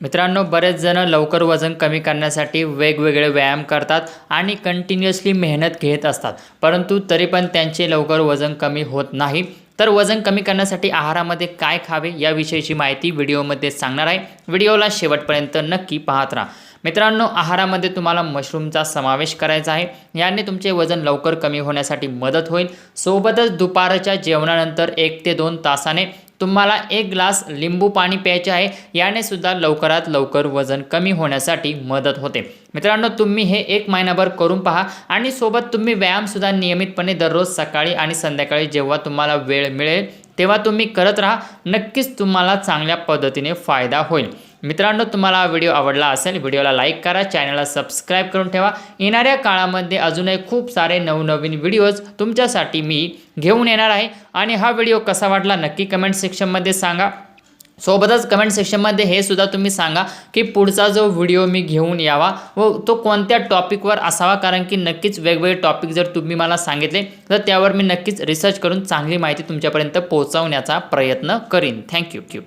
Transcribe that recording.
मित्रांनो बरेच जण लवकर वजन कमी करण्यासाठी वेगवेगळे व्यायाम करतात आणि कंटिन्युअसली मेहनत घेत असतात. परंतु तरी पण त्यांचे लवकर वजन कमी होत नाही. तर वजन कमी करण्यासाठी आहारामध्ये काय खावे याविषयीची माहिती व्हिडिओमध्ये सांगणार आहे. व्हिडिओला शेवटपर्यंत नक्की पाहत राहा. मित्रांनो आहारामध्ये तुम्हाला मशरूमचा समावेश करायचा आहे. याने तुमचे वजन लवकर कमी होण्यासाठी मदत होईल. सोबतच दुपारच्या जेवणानंतर एक ते दोन तासाने तुम्हाला एक ग्लास लिंबू पाणी प्यायचे आहे याने सुद्धा लवकरात लवकर वजन कमी होण्यासाठी मदत होते. मित्रांनो तुम्ही हे एक महिनाभर करून पहा आणि सोबत तुम्ही व्यायामसुद्धा नियमितपणे दररोज सकाळी आणि संध्याकाळी जेव्हा तुम्हाला वेळ मिळेल तेव्हा तुम्ही करत राहा. नक्कीच तुम्हाला चांगल्या पद्धतीने फायदा होईल. मित्रांनो तुम्हाला हा व्हिडिओ आवडला असेल व्हिडिओला लाईक करा चॅनलला सबस्क्राईब करून ठेवा. येणाऱ्या काळामध्ये अजूनही खूप सारे नवनवीन व्हिडिओज तुमच्यासाठी मी घेऊन येणार आहे. आणि हा व्हिडिओ कसा वाटला नक्की कमेंट सेक्शनमध्ये सांगा. सोबतच कमेंट सेक्शनमध्ये हे सुद्धा तुम्ही सांगा की पुढचा जो व्हिडिओ मी घेऊन यावा व तो कोणत्या टॉपिकवर असावा? कारण की नक्कीच वेगवेगळे टॉपिक जर तुम्ही मला सांगितले तर त्यावर मी नक्कीच रिसर्च करून चांगली माहिती तुमच्यापर्यंत पोहोचवण्याचा प्रयत्न करीन. Thank you Q